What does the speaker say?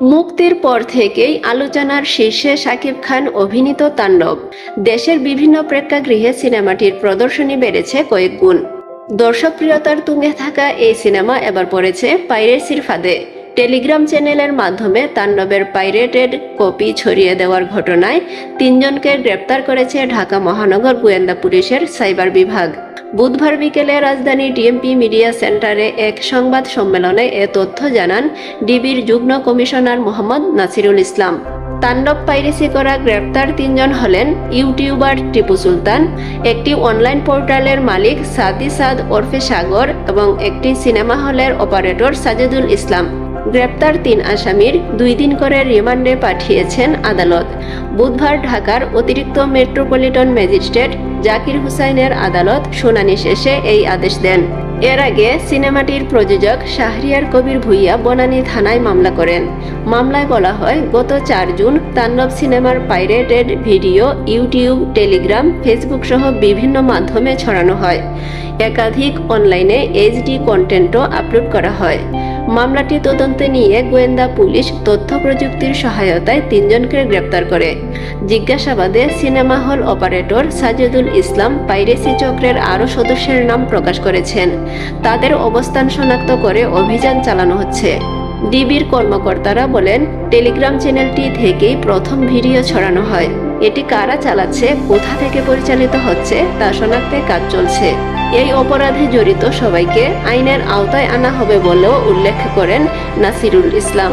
মুক্তির পর থেকেই আলোচনার শীর্ষে শাকিব খান অভিনীত তাণ্ডব। দেশের বিভিন্ন প্রেক্ষাগৃহে সিনেমাটির প্রদর্শনী বেড়েছে কয়েক গুণ। দর্শকপ্রিয়তার তুঙ্গে থাকা এই সিনেমা এবার পড়েছে পাইরেসির ফাঁদে টেলিগ্রাম চ্যানেলের মাধ্যমে তাণ্ডবের পাইরেটেড কপি ছড়িয়ে দেওয়ার ঘটনায় তিনজনকে গ্রেপ্তার করেছে ঢাকা মহানগর গোয়েন্দা পুলিশের সাইবার বিভাগ। বুধবার বিকেলে রাজধানী ডিএমপি মিডিয়া সেন্টারে এক সংবাদ সম্মেলনে এ তথ্য জানান ডিবির যুগ্ম কমিশনার মোহাম্মদ নাসিরুল ইসলাম। তাণ্ডব পাইরেসি করা গ্রেপ্তার তিনজন হলেন ইউটিউবার টিপু সুলতান, একটি অনলাইন পোর্টালের মালিক সাদি সাদ ওরফে সাগর এবং একটি সিনেমা হলের অপারেটর সাজেদুল ইসলাম। গ্রেপ্তার তিন আসামির দুই দিন করে রিমান্ডে পাঠিয়েছেন আদালত। বুধবার ঢাকার অতিরিক্ত মেট্রোপলিটন ম্যাজিস্ট্রেট জাকির হুসাইনের আদালত শুনানি শেষে এই আদেশ দেন। এর আগে সিনেমাটির প্রযোজক শাহরিয়ার কবির ভুইয়া বনানী থানায় মামলা করেন। মামলায় বলা হয়, গত চার জুন তাণ্ডব সিনেমার pirated video, YouTube, Telegram Facebook সহ বিভিন্ন মাধ্যমে ছড়ানো হয়। একাধিক অনলাইনে এইচডি কন্টেন্টও আপলোড করা হয়। মামলাটি তদন্তে নিয়ে গোয়েন্দা পুলিশ তথ্য প্রযুক্তির সহায়তায় তিনজনকে গ্রেপ্তার করে। জিজ্ঞাসাবাদে সিনেমা হল অপারেটর সাজেদুল ইসলাম পাইরেসি চক্রের আরও সদস্যের নাম প্রকাশ করেছেন। তাদের অবস্থান শনাক্ত করে অভিযান চালানো হচ্ছে। ডিবির কর্মকর্তারা বলেন, টেলিগ্রাম চ্যানেলটি থেকেই প্রথম ভিডিও ছড়ানো হয়। এটি কারা চালাচ্ছে, কোথা থেকে পরিচালিত হচ্ছে, তা শনাক্তে কাজ চলছে। এই অপরাধে জড়িত সবাইকে আইনের আওতায় আনা হবে বলেও উল্লেখ করেন নাসিরুল ইসলাম।